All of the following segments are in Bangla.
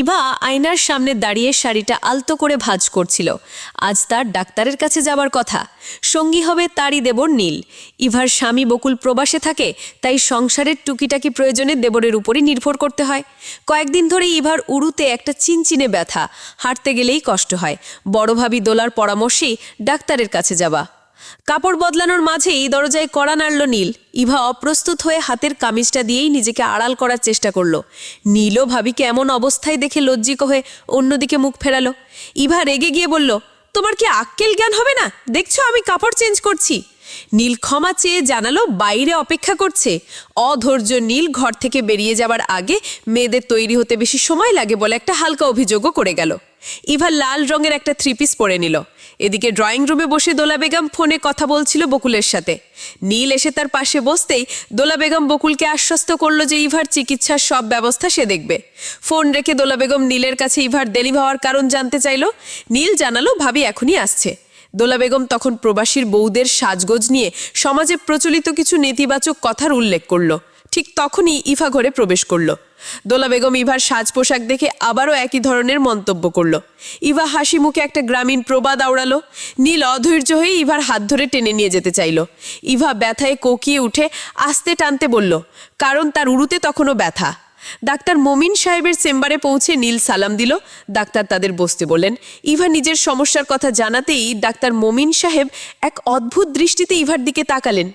ইভা আয়নার সামনে দাঁড়িয়ে শাড়িটা আলতো করে ভাঁজ করছিল। আজ তার ডাক্তারের কাছে যাবার কথা। সঙ্গী হবে তারই দেবর নীল। ইভার স্বামী বকুল প্রবাসে থাকে, তাই সংসারের টুকিটাকি প্রয়োজনে দেবরের উপরই নির্ভর করতে হয়। কয়েকদিন ধরে ইভার উড়ুতে একটা চিনচিনে ব্যথা। হাঁটতে গেলেই কষ্ট হয়। বড় ভাবি দোলার পরামর্শেই ডাক্তারের কাছে যাবা কাপড় বদলানোর মাঝেই দরজায় কড়া নাড়ল নীল। ইভা অপ্রস্তুত হয়ে হাতের কামিজটা দিয়েই নিজেকে আড়াল করার চেষ্টা করল। নীলও ভাবিকে এমন অবস্থায় দেখে লজ্জিত হয়ে অন্যদিকে মুখ ফেরালো। ইভা রেগে গিয়ে বলল, তোমার কি আক্কেল জ্ঞান হবে না? দেখছ আমি কাপড় চেঞ্জ করছি। নীল ক্ষমা চেয়ে জানালো, বাইরে অপেক্ষা করছে। অধৈর্য নীল ঘর থেকে বেরিয়ে যাবার আগে মেয়েদের তৈরি হতে বেশি সময় লাগে বলে একটা হালকা অভিযোগও করে গেল। ইভা লাল রঙের একটা থ্রি পিস পরে নিল। এদিকে ড্রয়িং রুমে বসে দোলা বেগম ফোনে কথা বলছিল বকুলের সাথে। নীল এসে তার পাশে বসতেই দোলা বেগম বকুলকে আশ্বস্ত করল যে ইভার চিকিৎসার সব ব্যবস্থা সে দেখবে। ফোন রেখে দোলা বেগম নীলের কাছে ইভার দেরি হওয়ার কারণ জানতে চাইলো। নীল জানালো, ভাবি এখনই আসছে। দোলা বেগম তখন প্রবাসীর বউদের সাজগোজ নিয়ে সমাজে প্রচলিত কিছু নেতিবাচক কথার উল্লেখ করল। ঠিক তখনই ইভা ঘরে প্রবেশ করল। দোলা বেগম ইভার সাজ পোশাক দেখে আবারও একই ধরনের মন্তব্য করল। ইভা হাসি মুখে একটা গ্রামীণ প্রবাদ আওড়ালো। নীল অধৈর্য হয়ে ইভার হাত ধরে টেনে নিয়ে যেতে চাইলো। ইভা ব্যথায় কোকিয়ে উঠে আস্তে টানতে বলল, কারণ তার উড়ুতে তখনও ব্যথা। ডাক্তার মমিন সাহেবের চেম্বারে পৌঁছে নীল সালাম দিল। ডাক্তার তাদের বসতে বলেন ইভা নিজের সমস্যার কথা জানাতেই ডাক্তার মমিন সাহেব এক অদ্ভুত দৃষ্টিতে ইভার দিকে তাকালেন।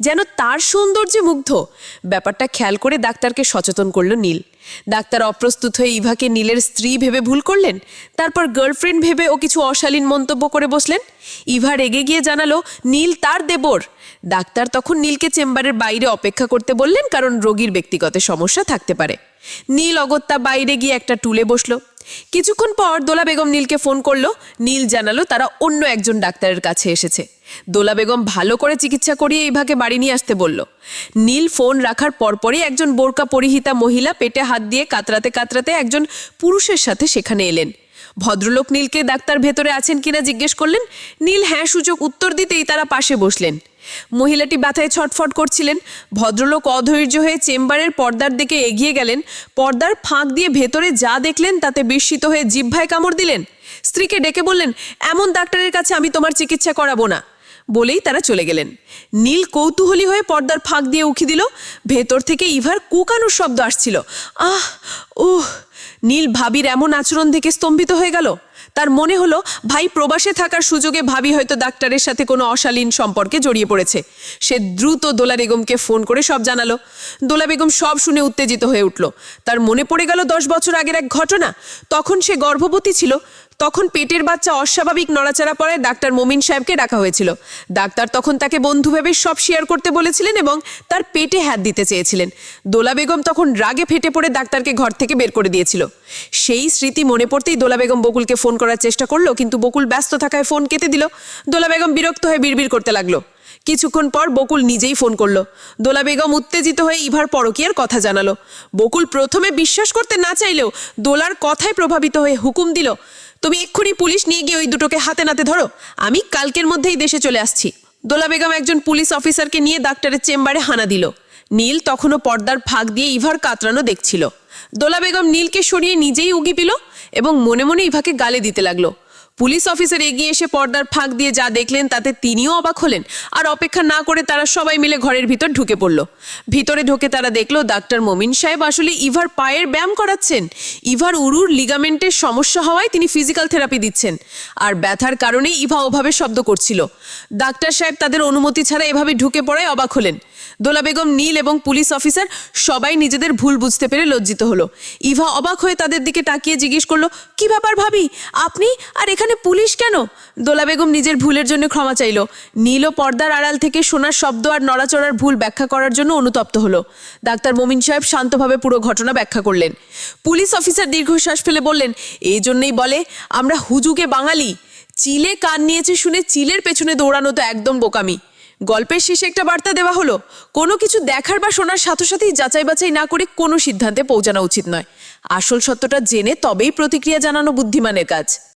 যেন তার সৌন্দর্যে মুগ্ধ। ব্যাপারটা খেয়াল করে ডাক্তারকে সচেতন করল নীল। ডাক্তার অপ্রস্তুত হয়ে ইভাকে নীলের স্ত্রী ভেবে ভুল করলেন? তারপর গার্লফ্রেন্ড ভেবে ও কিছু অশালীন মন্তব্য করে বসলেন? ইভা রেগে গিয়ে জানালো, নীল তার দেবর। ডাক্তার তখন নীলকে চেম্বারের বাইরে অপেক্ষা করতে বললেন, কারণ রোগীর ব্যক্তিগত সমস্যা থাকতে পারে। নীল অগত্যা বাইরে গিয়ে একটা টুলে বসল। কিছুক্ষণ পর দোলা বেগম নীলকে ফোন করল। নীল জানালো তারা অন্য একজন ডাক্তারের কাছে এসেছে। দোলা বেগম ভালো করে চিকিৎসা করিয়ে ইভাকে বাড়ি নিয়ে আসতে বলল। নীল ফোন রাখার পরপরই একজন বোরকা পরিহিতা মহিলা পেটে হাত দিয়ে কাতরাতে কাতরাতে একজন পুরুষের সাথে সেখানে এলেন। ভদ্রলোক নীলকে ডাক্তার ভেতরে আছেন কিনা জিজ্ঞেস করলেন। নীল হ্যাঁ সূচক উত্তর দিতেই তারা পাশে বসলেন। মহিলাটি ব্যথায় ছটফট করছিলেন। ভদ্রলোক অধৈর্য হয়ে চেম্বারের পর্দার দিকে এগিয়ে গেলেন। পর্দার ফাঁক দিয়ে ভেতরে যা দেখলেন তাতে বিস্মিত হয়ে জিভ্ভায় কামড় দিলেন। স্ত্রীকে ডেকে বললেন, এমন ডাক্তারের কাছে আমি তোমার চিকিৎসা করাবো না। বলেই তারা চলে গেলেন। নীল কৌতূহলী হয়ে পর্দার ফাঁক দিয়ে উকি দিল। ভেতর থেকে ইভার কুকানোর শব্দ আসছিল। আহ, উহ, নীল ভাবির এমন আচরণ থেকে স্তম্ভিত হয়ে গেল। তার মনে হলো, ভাই প্রবাসে থাকার সুযোগে ভাবি হয়তো ডাক্তারের সাথে কোনো অশালীন সম্পর্কে জড়িয়ে পড়েছে। সে দ্রুত দোলা বেগমকে ফোন করে সব জানালো। দোলা বেগম সব শুনে উত্তেজিত হয়ে উঠল। তার মনে পড়ে গেল, দশ বছর আগের এক ঘটনা। তখন সে গর্ভবতী ছিল। তখন পেটের বাচ্চা অস্বাভাবিক নড়াচড়া পড়ায় ডাক্তার মোমিন সাহেবকে ডাকা হয়েছিল। ডাক্তার তখন তাকে বন্ধু ভেবে সব শেয়ার করতে বলেছিলেন এবং তার পেটে হাত দিতে চেয়েছিলেন। দোলা বেগম তখন রাগে ফেটে পড়ে ডাক্তারকে ঘর থেকে বের করে দিয়েছিল। সেই স্মৃতি মনে পড়তেই দোলা বেগম বকুলকে ফোন করার চেষ্টা করল, কিন্তু বকুল ব্যস্ত থাকায় ফোন কেটে দিল। দোলা বেগম বিরক্ত হয়ে বিড়বিড় করতে লাগল। কিছুক্ষণ পর বকুল নিজেই ফোন করল। দোলা বেগম উত্তেজিত হয়ে ইভার পরকীয়ার কথা জানালো। বকুল প্রথমে বিশ্বাস করতে না চাইলেও দোলার কথায় প্রভাবিত হয়ে হুকুম দিল তুমি এক্ষুনি পুলিশ নিয়ে গিয়ে ওই দুটোকে হাতে নাতে ধরো। আমি কালকের মধ্যেই দেশে চলে আসছি। দোলা বেগম একজন পুলিশ অফিসারকে নিয়ে ডাক্তারের চেম্বারে হানা দিল। নীল তখনও পর্দার ফাঁক দিয়ে ইভার কাতরানো দেখছিল। দোলা বেগম নীলকে সরিয়ে নিজেই উগি পিল এবং মনে মনে ইভাকে গালে দিতে লাগল। পুলিশ অফিসার এগিয়ে এসে পর্দার ফাঁক দিয়ে যা দেখলেন তাতে তিনিও অবাক হলেন। আর অপেক্ষা না করে তারা সবাই মিলে ঘরের ভিতর ঢুকে পড়ল। ভিতরে ঢুকে তারা দেখল ডাক্তার মমিন সাহেব আসলে ইভার পায়ের ব্যায়াম করাচ্ছেন। ইভার উরুর লিগামেন্টের সমস্যা হওয়ায় তিনি ফিজিক্যাল থেরাপি দিচ্ছেন। আর ব্যথার কারণেই ইভা ওভাবে শব্দ করছিল। ডাক্তার সাহেব তাদের অনুমতি ছাড়া এভাবে ঢুকে পড়ায় অবাক হলেন। দোলা বেগম নীল এবং পুলিশ অফিসার সবাই নিজেদের ভুল বুঝতে পেরে লজ্জিত হলো। ইভা অবাক হয়ে তাদের দিকে তাকিয়ে জিজ্ঞেস করল, কি ব্যাপার ভাবি? আপনি? আর এখানে পুলিশ কেন? দোলা বেগম নিজের ভুলের জন্য ক্ষমা চাইলো। নীল ও পর্দার আড়াল থেকে শোনার শব্দ আর নড়াচড়ার ভুল ব্যাখ্যা করার জন্য অনুতপ্ত হলো। ডাক্তার মোমিন সাহেব শান্তভাবে পুরো ঘটনা ব্যাখ্যা করলেন। পুলিশ অফিসার দীর্ঘশ্বাস ফেলে বললেন, এই জন্যই বলে, আমরা হুজুকে বাঙালি। চিলে কান নিয়েছে শুনে চিলের পেছনে দৌড়ানো তো একদম বোকামি। গল্পের শেষে একটা বার্তা দেওয়া হলো, কোনো কিছু দেখার বা শোনার সাথে সাথেই যাচাই বাছাই না করে কোনো সিদ্ধান্তে পৌঁছানো উচিত নয়। আসল সত্যটা জেনে তবেই প্রতিক্রিয়া জানানো বুদ্ধিমানের কাজ।